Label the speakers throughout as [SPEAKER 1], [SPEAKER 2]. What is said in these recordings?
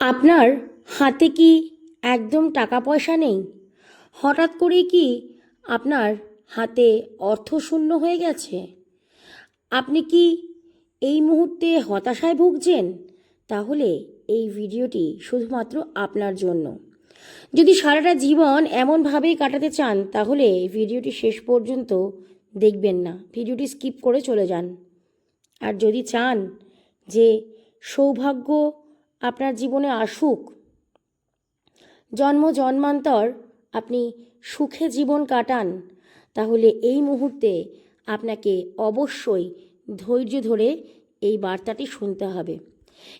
[SPEAKER 1] আপনার হাতে কি একদম টাকা পয়সা নেই? হঠাৎ করেই কি আপনার হাতে অর্থ শূন্য হয়ে গেছে? আপনি কি এই মুহূর্তে হতাশায় ভুগছেন? তাহলে এই ভিডিওটি শুধুমাত্র আপনার জন্য। যদি সারাটা জীবন এমনভাবেই কাটাতে চান, তাহলে ভিডিওটি শেষ পর্যন্ত দেখবেন না। ভিডিওটি স্কিপ করে চলে যান। আর যদি চান যে সৌভাগ্য আপনার জীবনে আসুক। জন্ম, জন্মান্তর, আপনি সুখে জীবন কাটান, তাহলে এই মুহূর্তে আপনাকে অবশ্যই ধৈর্য ধরে এই বার্তাটি শুনতে হবে।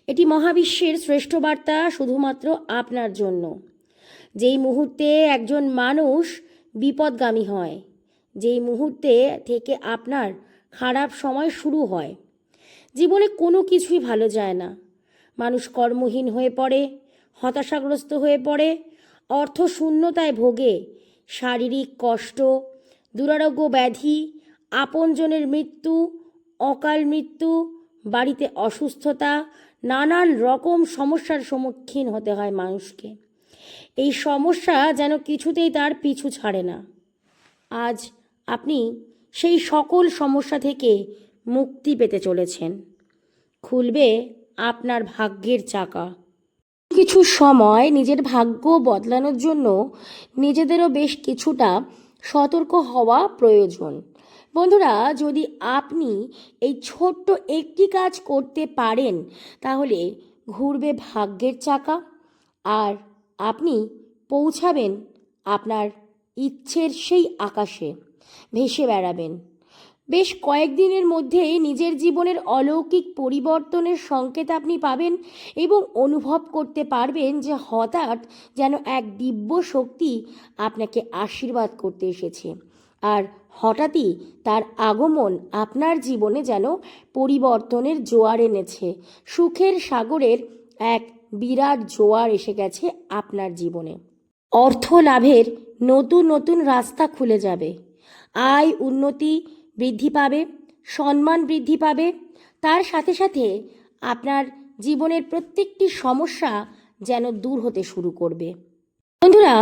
[SPEAKER 1] এটি মহাবিশ্বের শ্রেষ্ঠ বার্তা শুধুমাত্র আপনার জন্য। যেই মুহূর্তে একজন মানুষ বিপদগামী হয়, যেই মুহূর্তে থেকে আপনার খারাপ সময় শুরু হয়, জীবনে কোনো কিছুই ভালো যায় না। মানুষ কর্মহীন হয়ে পড়ে, হতাশাগ্রস্ত হয়ে পড়ে, অর্থ শূন্যতায় ভোগে, শারীরিক কষ্ট, দুরারোগ্য ব্যাধি, আপনজনের মৃত্যু, অকাল মৃত্যু, বাড়িতে অসুস্থতা, নানান রকম সমস্যার সম্মুখীন হতে হয় মানুষকে। এই সমস্যা যেন কিছুতেই তার পিছু ছাড়ে না। আজ আপনি সেই সকল সমস্যা থেকে মুক্তি পেতে চলেছেন। খুলবে আপনার ভাগ্যের চাকা। কিছু সময় নিজের ভাগ্য বদলানোর জন্য নিজেদেরও বেশ কিছুটা সতর্ক হওয়া প্রয়োজন। বন্ধুরা, যদি আপনি এই ছোট্ট একটি কাজ করতে পারেন, তাহলে ঘুরবে ভাগ্যের চাকা আর আপনি পৌঁছাবেন আপনার ইচ্ছের সেই আকাশে, ভেসে বেড়াবেন। বেশ কয়েকদিনের মধ্যেই নিজের জীবনের অলৌকিক পরিবর্তনের সংকেত আপনি পাবেন এবং অনুভব করতে পারবেন যে হঠাৎ যেন এক দিব্য শক্তি আপনাকে আশীর্বাদ করতে এসেছে। আর হঠাৎই তার আগমন আপনার জীবনে যেন পরিবর্তনের জোয়ার এনেছে। সুখের সাগরের এক বিরাট জোয়ার এসে গেছে আপনার জীবনে। অর্থ লাভের নতুন নতুন রাস্তা খুলে যাবে। আয় উন্নতি বৃদ্ধি পাবে, সম্মান বৃদ্ধি পাবে। তার সাথে সাথে আপনার জীবনের প্রত্যেকটি সমস্যা যেন দূর হতে শুরু করবে। বন্ধুরা,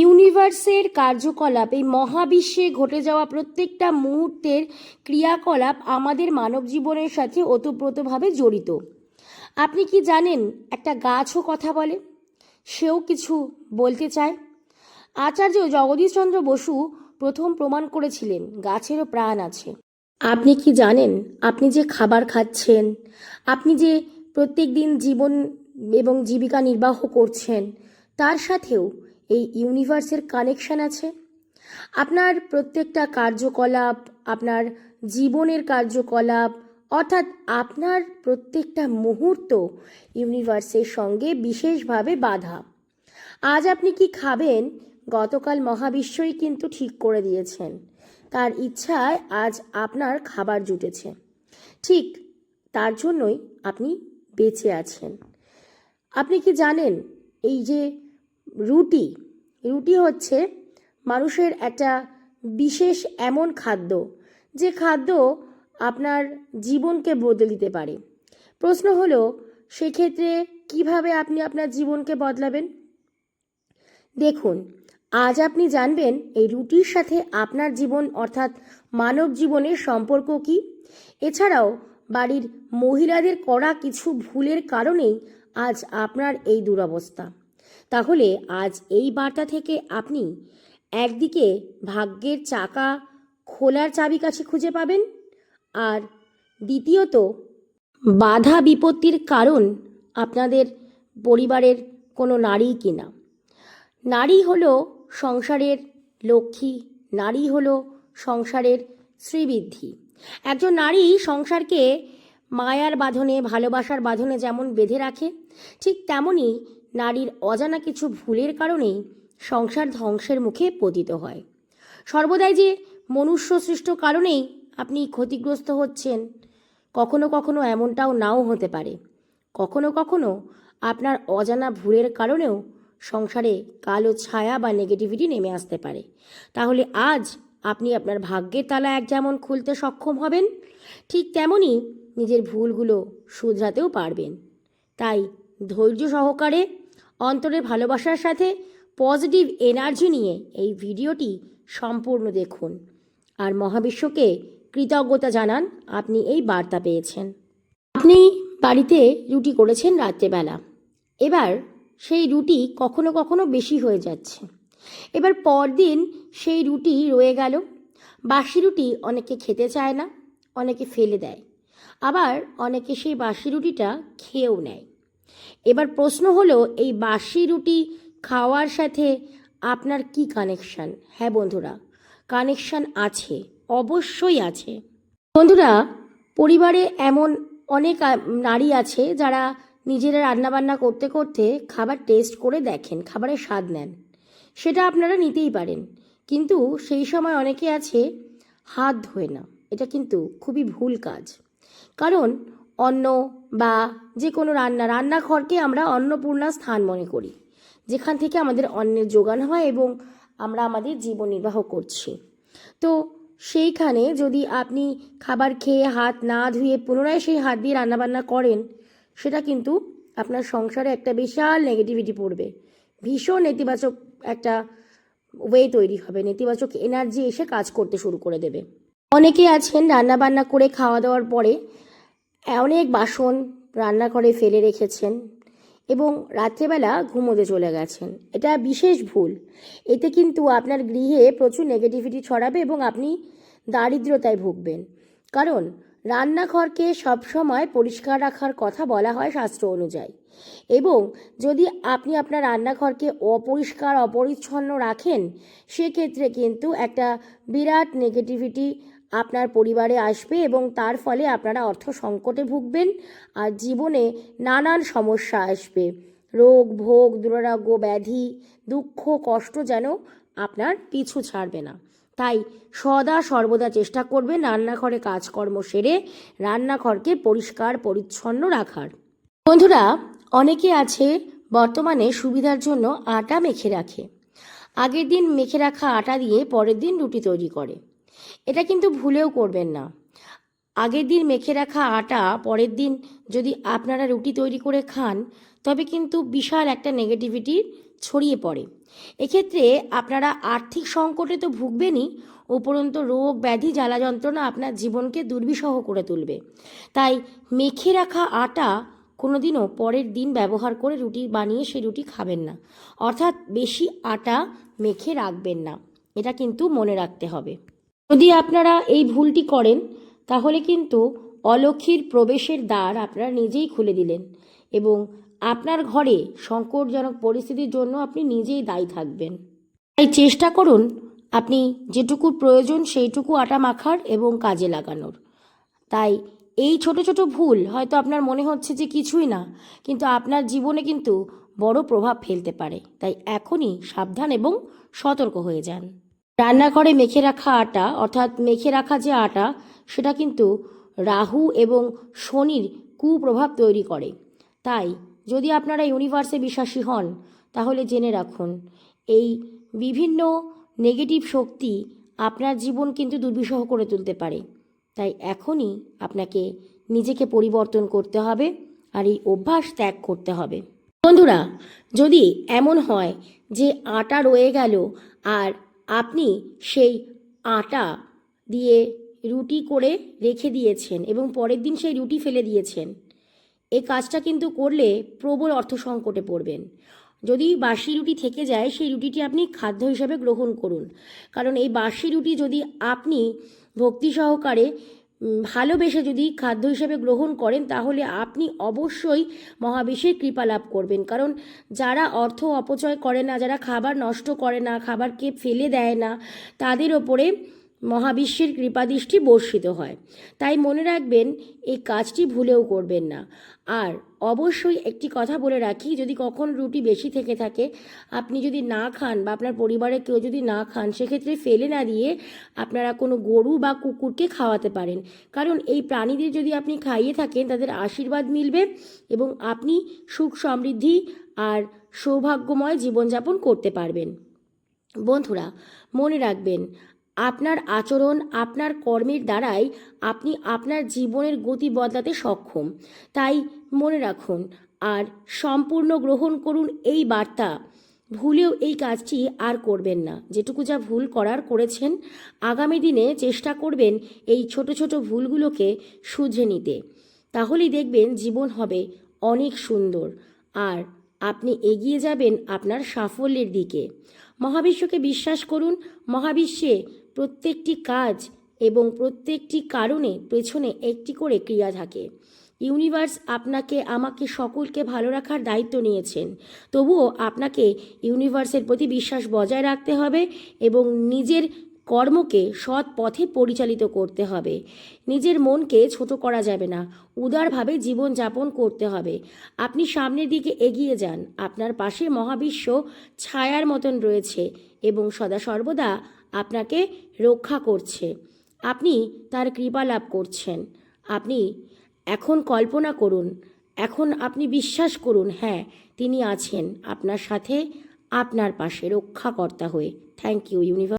[SPEAKER 1] ইউনিভার্সের কার্যকলাপ, এই মহাবিশ্বে ঘটে যাওয়া প্রত্যেকটা মুহূর্তের ক্রিয়াকলাপ আমাদের মানব জীবনের সাথে ওতপ্রোতভাবে জড়িত। আপনি কি জানেন, একটা গাছও কথা বলে, সেও কিছু বলতে চায়? আচার্য জগদীশচন্দ্র বসু প্রথম প্রমাণ করেছিলেন, গাছেরও প্রাণ আছে। আপনি কি জানেন, আপনি যে খাবার খাচ্ছেন, আপনি যে প্রত্যেক দিন জীবন এবং জীবিকা নির্বাহ করছেন, তার সাথেও এই ইউনিভার্সের কানেকশন আছে? আপনার প্রত্যেকটা কার্যকলাপ, আপনার জীবনের কার্যকলাপ, অর্থাৎ আপনার প্রত্যেকটা মুহূর্ত ইউনিভার্সের সঙ্গে বিশেষভাবে বাধা। আজ আপনি কি খাবেন গতকাল মহাবিশ্বই কিন্তু ঠিক করে দিয়েছেন। তার ইচ্ছায় আজ আপনার খাবার জুটেছে। ঠিক তার জন্যই আপনি বেঁচে আছেন। আপনি কি জানেন, এই যে রুটি রুটি হচ্ছে মানুষের একটা বিশেষ এমন খাদ্য, যে খাদ্য আপনার জীবনকে বদলে দিতে পারে। প্রশ্ন হলো, সেক্ষেত্রে কীভাবে আপনি আপনার জীবনকে বদলাবেন? দেখুন আজ আপনি জানবেন এই রুটির সাথে আপনার জীবন অর্থাৎ মানব জীবনের সম্পর্ক কি। এছাড়াও বাড়ির মহিলাদের করা কিছু ভুলের কারণেই আজ আপনার এই দুরবস্থা। তাহলে আজ এই বার্তা থেকে আপনি একদিকে ভাগ্যের চাকা খোলার চাবিকাঠি খুঁজে পাবেন আর দ্বিতীয়ত বাধা বিপত্তির কারণ আপনাদের পরিবারের কোনো নারী কিনা। নারী হলো সংসারের লক্ষ্মী, নারী হলো সংসারের শ্রীবৃদ্ধি। একজন নারী সংসারকে মায়ার বাঁধনে, ভালোবাসার বাঁধনে যেমন বেঁধে রাখে, ঠিক তেমনই নারীর অজানা কিছু ভুলের কারণেই সংসার ধ্বংসের মুখে পতিত হয়। সর্বদাই যে মনুষ্য সৃষ্ট কারণেই আপনি ক্ষতিগ্রস্ত হচ্ছেন, কখনো কখনো এমনটাও নাও হতে পারে। কখনো কখনো আপনার অজানা ভুলের কারণেও সংসারে কালো ছায়া বা নেগেটিভিটি নেমে আসতে পারে। তাহলে আজ আপনি আপনার ভাগ্যের তালা এক যেমন খুলতে সক্ষম হবেন, ঠিক তেমনই নিজের ভুলগুলো শুধরাতেও পারবেন। তাই ধৈর্য সহকারে অন্তরের ভালোবাসার সাথে পজিটিভ এনার্জি নিয়ে এই ভিডিওটি সম্পূর্ণ দেখুন। আর মহাবিশ্বকে কৃতজ্ঞতা জানান আপনি এই বার্তা পেয়েছেন। আপনি বাড়িতে রুটি করেছেন রাত্রেবেলা। এবার সেই রুটি কখনো কখনো বেশি হয়ে যাচ্ছে। এবার পরদিন সেই রুটি রয়ে গেল। বাসি রুটি অনেকে খেতে চায় না, অনেকে ফেলে দেয়। আবার অনেকে সেই বাসি রুটিটা খেয়েও নেয়। এবার প্রশ্ন হলো, এই বাসি রুটি খাওয়ার সাথে আপনার কি কানেকশান হ্যাঁ বন্ধুরা কানেকশান আছে, অবশ্যই আছে। বন্ধুরা, পরিবারে এমন অনেক নারী আছে যারা নিজেরা রান্নাবান্না করতে করতে খাবার টেস্ট করে দেখেন, খাবারের স্বাদ নেন। সেটা আপনারা নিতেই পারেন। কিন্তু সেই সময় অনেকে আছে, হাত ধোয় না। এটা কিন্তু খুবই ভুল কাজ। কারণ অন্ন বা যে কোনো রান্না, রান্নাঘরকে আমরা অন্নপূর্ণা স্থান মনে করি, যেখান থেকে আমাদের অন্নের যোগান হয় এবং আমরা আমাদের জীবন নির্বাহ করছি। তো সেইখানে যদি আপনি খাবার খেয়ে হাত না ধুয়ে পুনরায় সেই হাত দিয়ে রান্নাবান্না করেন সেটা কিন্তু আপনার সংসারে একটা বিশাল নেগেটিভিটি পড়বে। ভীষণ নেতিবাচক একটা ওয়ে তৈরি হবে। নেতিবাচক এনার্জি এসে কাজ করতে শুরু করে দেবে। অনেকে আছেন রান্না বান্না করে খাওয়া দাওয়ার পরে অনেক বাসন রান্নাঘরে ফেলে রেখেছেন এবং রাত্রেবেলা ঘুমোতে চলে গেছেন। এটা বিশেষ ভুল। এতে কিন্তু আপনার গৃহে প্রচুর নেগেটিভিটি ছড়াবে এবং আপনি দারিদ্রতায় ভুগবেন। কারণ রান্নাঘরকে সবসময় পরিষ্কার রাখার কথা বলা হয় শাস্ত্র অনুযায়ী। এবং যদি আপনি আপনার রান্নাঘরকে অপরিষ্কার, অপরিচ্ছন্ন রাখেন, সেক্ষেত্রে কিন্তু একটা বিরাট নেগেটিভিটি আপনার পরিবারে আসবে এবং তার ফলে আপনারা অর্থ সংকটে ভুগবেন আর জীবনে নানান সমস্যা আসবে। রোগ, ভোগ, দুরারোগ্য, ব্যাধি, দুঃখ, কষ্ট যেন আপনার পিছু ছাড়বে না। তাই সদা সর্বদা চেষ্টা করবেন রান্নাঘরে কাজকর্ম সেরে রান্নাঘরকে পরিষ্কার, পরিচ্ছন্ন রাখার। বন্ধুরা, অনেকে আছে বর্তমানে সুবিধার জন্য আটা মেখে রাখে। আগের দিন মেখে রাখা আটা দিয়ে পরের দিন রুটি তৈরি করে। এটা কিন্তু ভুলেও করবেন না। আগের দিন মেখে রাখা আটা পরের দিন যদি আপনারা রুটি তৈরি করে খান, তবে কিন্তু বিশাল একটা নেগেটিভিটি ছড়িয়ে পড়ে। এক্ষেত্রে আপনারা আর্থিক সংকটে তো ভুগবেনই, উপরন্ত রোগ, ব্যাধি, জ্বালা যন্ত্রণা আপনার জীবনকে দুর্বিষহ করে তুলবে। তাই মেখে রাখা আটা কোনোদিনও পরের দিন ব্যবহার করে রুটি বানিয়ে সেই রুটি খাবেন না। অর্থাৎ বেশি আটা মেখে রাখবেন না, এটা কিন্তু মনে রাখতে হবে। যদি আপনারা এই ভুলটি করেন, তাহলে কিন্তু অলক্ষীর প্রবেশের দ্বার আপনারা নিজেই খুলে দিলেন। এবং আপনার ঘরে সংকটজনক পরিস্থিতির জন্য আপনি নিজেই দায়ী থাকবেন। তাই চেষ্টা করুন আপনি যেটুকু প্রয়োজন সেইটুকু আটা মাখার এবং কাজে লাগানোর। তাই এই ছোট ছোট ভুল হয়তো আপনার মনে হচ্ছে যে কিছুই না, কিন্তু আপনার জীবনে কিন্তু বড় প্রভাব ফেলতে পারে। তাই এখনই সাবধান এবং সতর্ক হয়ে যান। রান্নাঘরে মেখে রাখা আটা, অর্থাৎ মেখে রাখা যে আটা, সেটা কিন্তু রাহু এবং শনির কুপ্রভাব তৈরি করে। তাই যদি আপনারা ইউনিভার্সে বিশ্বাসী হন, তাহলে জেনে রাখুন, এই বিভিন্ন নেগেটিভ শক্তি আপনার জীবন কিন্তু দুর্বিষহ করে তুলতে পারে। তাই এখনই আপনাকে নিজেকে পরিবর্তন করতে হবে আর এই অভ্যাস ত্যাগ করতে হবে। বন্ধুরা, যদি এমন হয় যে আটা রয়ে গেল আর আপনি সেই আটা দিয়ে রুটি করে রেখে দিয়েছেন এবং পরের দিন সেই রুটি ফেলে দিয়েছেন এই কাজটা কিন্তু করলে প্রবল অর্থ সংকটে পড়বেন। যদি বাসি রুটি থেকে যায়, সেই রুটিটি আপনি খাদ্য হিসাবে গ্রহণ করুন। কারণ এই বাসি রুটি যদি আপনি ভক্তি সহকারে ভালোবেসে যদি খাদ্য হিসেবে গ্রহণ করেন, তাহলে আপনি অবশ্যই মহাবিশ্বের কৃপা লাভ করবেন। কারণ যারা অর্থ অপচয় করে না, যারা খাবার নষ্ট করে না, খাবারকে ফেলে দেয় না, তাদের ওপরে মহাবিশ্বের কৃপাদৃষ্টি বর্ষিত হয়। তাই মনে রাখবেন, এই কাজটি ভুলেও করবেন না। আর অবশ্যই একটি কথা বলে রাখি, যদি কখন রুটি বেশি থেকে থাকে, আপনি যদি না খান বা আপনার পরিবারের কেউ যদি না খান, সেক্ষেত্রে ফেলে না দিয়ে আপনারা কোনো গরু বা কুকুরকে খাওয়াতে পারেন। কারণ এই প্রাণীদের যদি আপনি খাইয়ে থাকেন, তাদের আশীর্বাদ মিলবে এবং আপনি সুখ সমৃদ্ধি আর সৌভাগ্যময় জীবনযাপন করতে পারবেন। বন্ধুরা, মনে রাখবেন আপনার আচরণ আপনার কর্মের দ্বারাই আপনি আপনার জীবনের গতি বদলাতে সক্ষম। তাই মনে রাখুন, আর সম্পূর্ণ গ্রহণ করুন এই বার্তা। ভুলেও এই কাজটি আর করবেন না। যেটুকু যা ভুল করার করেছেন, আগামী দিনে চেষ্টা করবেন এই ছোট ছোট ভুলগুলোকে শুধরে নিতে। তাহলেই দেখবেন জীবন হবে অনেক সুন্দর, আর আপনি এগিয়ে যাবেন আপনার সাফল্যের দিকে। মহাবিশ্বকে বিশ্বাস করুন, মহাবিশ্বে প্রত্যেকটি কাজ এবং প্রত্যেকটি কারণে পেছনে একটি করে ক্রিয়া থাকে। ইউনিভার্স আপনাকে, আমাকে সকলকে ভালো রাখার দায়িত্ব নিয়েছেন। তবুও আপনাকে ইউনিভার্সের প্রতি বিশ্বাস বজায় রাখতে হবে এবং নিজের কর্মকে সৎ পথে পরিচালিত করতে হবে। নিজের মনকে ছোট করা যাবে না, উদারভাবে জীবনযাপন করতে হবে। আপনি সামনের দিকে এগিয়ে যান, আপনার পাশে মহাবিশ্ব ছায়ার মতন রয়েছে এবং সদা সর্বদা আপনাকে রক্ষা করছে। আপনি তার কৃপা লাভ করছেন। আপনি এখন কল্পনা করুন, এখন আপনি বিশ্বাস করুন হ্যাঁ তিনি আছেন আপনার সাথে, আপনার পাশে রক্ষাকর্তা হয়ে। Thank you universe